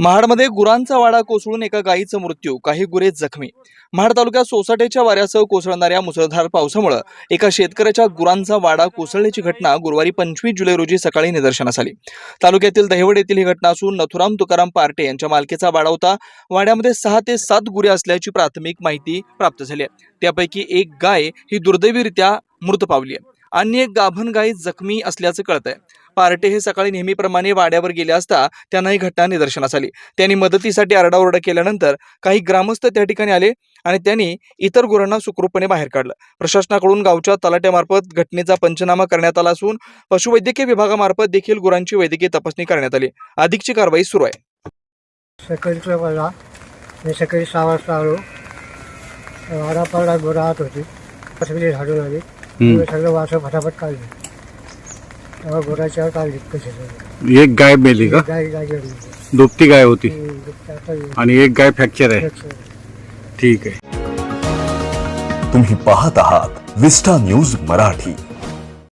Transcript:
महाडमध्ये गुरांचा वाडा कोसळून एका गायीचा मृत्यू काही गुरे जखमी. महाड तालुक्यात सोसाट्याच्या वाऱ्यासह कोसळणाऱ्या मुसळधार पावसामुळे एका शेतकऱ्याच्या गुरांचा वाडा कोसळल्याची घटना गुरुवारी पंचवीस जुलै रोजी सकाळी निदर्शनास आली. तालुक्यातील दहिवड येथील ही घटना असून नथुराम तुकाराम पार्टे यांच्या मालकीचा वाडा होता. वाड्यामध्ये सहा ते सात गुरे असल्याची प्राथमिक माहिती प्राप्त झाली आहे. त्यापैकी एक गाय ही दुर्दैवीरित्या मृत पावली आहे. अन्य एक गाभण जखमी असल्याचं कळत आहे पार्टे हे सकाळी नेहमीप्रमाणे वाड्यावर गेले असता त्यांना ही घटना निदर्शनास आली. त्यांनी मदतीसाठी आरडाओरडा केल्यानंतर काही ग्रामस्थ त्या ठिकाणी आले आणि त्यांनी इतर गुरांना सुखरूपपणे बाहेर काढलं. प्रशासनाकडून गावच्या तलाट्यामार्फत घटनेचा पंचनामा करण्यात आला असून पशुवैद्यकीय विभागामार्फत देखील गुरांची वैद्यकीय तपासणी करण्यात आली. अधिकची कारवाई सुरू आहे. सकाळी मी सकाळी सहा वाजता आलो. वाडापाडा पडला होती. झाडून आली. हम्म. सगळं वासं फटाफट काढले. तेव्हा गोराच्या काढली कशी एक गाय मेली का? गाय गाय गेली दुभती गाय होती. ती आता आणि एक गाय फ्रॅक्चर आहे. ठीक आहे. तुम्ही पाहत आहात विस्टा न्यूज मराठी.